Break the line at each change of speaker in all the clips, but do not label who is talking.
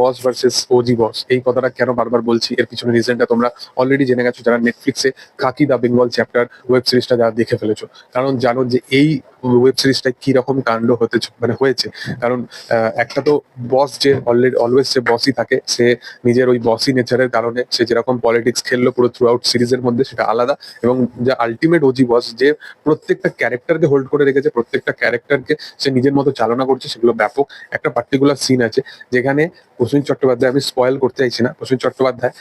বস versus OG বস এই কথাটা কেন বারবার বলছি? এর পিছনে তোমরা অলরেডি জেনে যারা নেটফ্লিক্সে দা বেঙ্গল চ্যাপ্টার ওয়েব যারা দেখে ফেলেছো। কারণ জানো যে এই ওয়েব সিরিজটা কি রকম কাণ্ড হতে মানে হয়েছে। কারণ একটা তো বস যে অলরেডি অলওয়েজ যে বসই থাকে, সে নিজের ওই বসই নেচারের কারণে সে যেরকম পলিটিক্স খেললো পুরো থ্রু আউট সিরিজের মধ্যে, সেটা আলাদা। এবং যে আলটিমেট ওজি বস যে প্রত্যেকটা ক্যারেক্টারকে হোল্ড করে রেখেছে, প্রত্যেকটা ক্যারেক্টারকে সে নিজের মতো চালনা করছে, সেগুলো ব্যাপক। একটা পার্টিকুলার সিন আছে, যেখানে প্রসেন চট্টোপাধ্যায়, আমি স্পয়েল করতে চাইছি না, প্রসেন চট্টোপাধ্যায়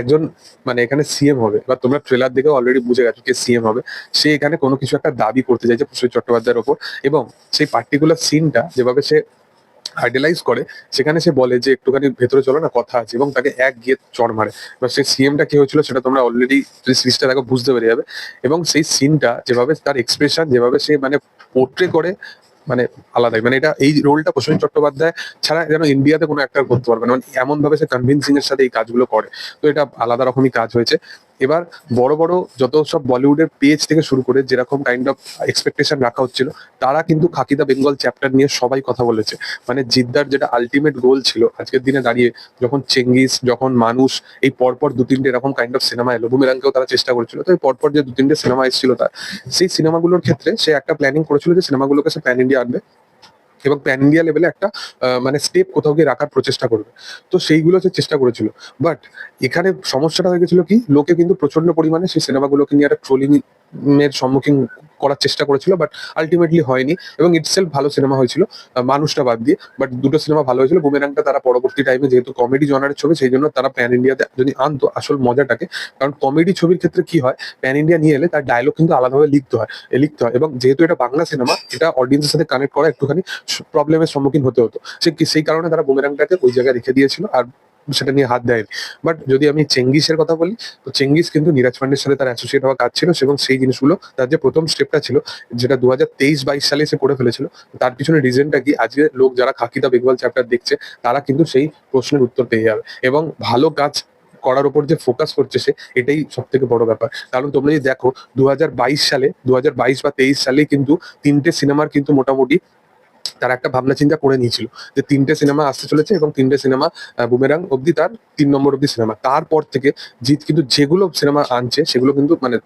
একজন মানে এখানে সিএম হবে, বা তোমরা ট্রেলার দেখে অলরেডি বুঝে গেছো কে সিএম হবে, সে এখানে কোনো কিছু একটা দাবি করতে চাইছে প্রসেন চট্টোপাধ্যায়ের ওপর, এবং সেই পার্টিকুলার সিনটা যেভাবে সে আইডিয়ালাইজ করে, সেখানে সে বলে যে, একটুখানি ভেতরে চলো না, কথা আছে, এবং তাকে এক গিয়ে চড় মারে। এবার সেই সিএমটা কি হয়েছিল সেটা তোমরা অলরেডি সিরিজটা দেখো বুঝতে পেরে যাবে, এবং সেই সিনটা যেভাবে তার এক্সপ্রেশন যেভাবে সে মানে পোর্ট্রে করে মানে আলাদাই। মানে এটা এই রোলটা প্রসেন চট্টোপাধ্যায় ছাড়া যেন ইন্ডিয়াতে কোনো একটা করতে পারবে না। মানে এমন ভাবে সে কনভিনসিং এর সাথে এই কাজগুলো করে। তো এটা আলাদা রকমই কাজ হয়েছে। এবার বড় বড় যত সব বলিউডের পেজ থেকে শুরু করে যেরকম কাইন্ড অফ এক্সপেকটেশন রাখা হচ্ছিল, তারা কিন্তু খাকিদা বেঙ্গল চ্যাপ্টার নিয়ে সবাই কথা বলেছে। মানে জিদ্দার যেটা আলটিমেট গোল ছিল আজকের দিনে দাঁড়িয়ে, যখন চেঙ্গিস, যখন মানুষ, এই পরপর দু তিনটে এরকম কাইন্ড অফ সিনেমা এলো বুমেরাঙ্কেও তারা চেষ্টা করেছিল, তো এই পরপর যে দু তিনটে সিনেমা এসেছিল তার, সেই সিনেমাগুলোর ক্ষেত্রে সে একটা প্ল্যানিং করেছিল যে সিনেমাগুলোকে সে প্যান ইন্ডিয়া আনবে। এবং প্যান ইন্ডিয়া লেভেলে একটা মানে স্টেপ কোথাও গিয়ে রাখার প্রচেষ্টা করবে। তো সেইগুলো সে চেষ্টা করেছিল। বাট এখানে সমস্যাটা হয়ে গেছিল কি, লোকে কিন্তু প্রচণ্ড পরিমাণে সেই সিনেমাগুলোকে নিয়ে একটা ট্রোলিং এর সম্মুখীন করার চেষ্টা করেছিল বাট আলটিমেটলি হয়নি এবং ইটসেলফ ভালো সিনেমা হয়েছিল। মানুষটা বাদ দিয়ে বাট দুটো সিনেমা ভালো হয়েছিল। বুমেরাংটা তারা পরবর্তী টাইমে যেহেতু কমেডি জনারের ছবি, সেই জন্য তারা প্যান ইন্ডিয়াতে যদি আনতো আসল মজাটাকে, কারণ কমেডি ছবির ক্ষেত্রে কি হয় প্যান ইন্ডিয়া নিয়ে এলে তার ডায়লগ কিন্তু আলাদাভাবে লিখতে হয় লিখতে হয় এবং যেহেতু এটা বাংলা সিনেমা এটা অডিয়েন্সের সাথে কানেক্ট করা একটুখানি প্রবলেমের সম্মুখীন হতে হতো। সেই কারণে তারা বুমেরাংটাকে ওই জায়গায় রেখে দিয়েছিল। আর সেটা নিয়ে হাত দেয়নি। বাট যদি আমি চেঙ্গিসের কথা বলি, তো চেঙ্গিস কিন্তু নিরাজ পান্ডের সাথে তার অ্যাসোসিয়েট হওয়া কাজ ছিল এবং সেই জিনিসগুলো তার যে প্রথম স্টেপটা ছিল, যেটা দু হাজার তেইশ বাইশ সালে সে করে ফেলেছিল, তার পিছনে রিজনটা কি? আজকে লোক যারা খাকিদা বেঙ্গল চ্যাপ্টার দেখছে, তারা কিন্তু সেই প্রশ্নের উত্তর পেয়ে যাবে। এবং ভালো কাজ করার উপর যে ফোকাস করছে সে, এটাই সব থেকে বড় ব্যাপার। কারণ তোমরা যদি দেখো দু হাজার বাইশ সালে দু হাজার বাইশ বা তেইশ সালে কিন্তু তিনটে সিনেমার কিন্তু মোটামুটি তার একটা ভাবনা চিন্তা করে নিয়েছিল যে তিনটে সিনেমা আসতে চলেছে এবং তিনটে সিনেমা বুমেরাং অবধি তার তিন নম্বর অবধি সিনেমা। তারপর থেকে জিৎ কিন্তু যেগুলো সিনেমা আনছে, সেগুলো কিন্তু মানে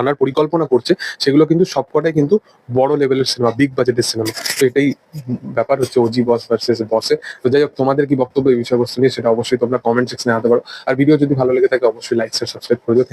আনার পরিকল্পনা করছে, সেগুলো কিন্তু সবকটাই কিন্তু বড় লেভেলের সিনেমা বিগ বাজেটের সিনেমা। তো এটাই ব্যাপার হচ্ছে ওজি বস ভার্সেস বসে তো যাই হোক, তোমাদের কি বক্তব্য এই বিষয়বস্তু নিয়ে, সেটা অবশ্যই তোমরা কমেন্ট সেকশনে আনতে পারো। আর ভিডিও যদি ভালো লেগে থাকে, অবশ্যই লাইক সাবস্ক্রাইব করে দিও.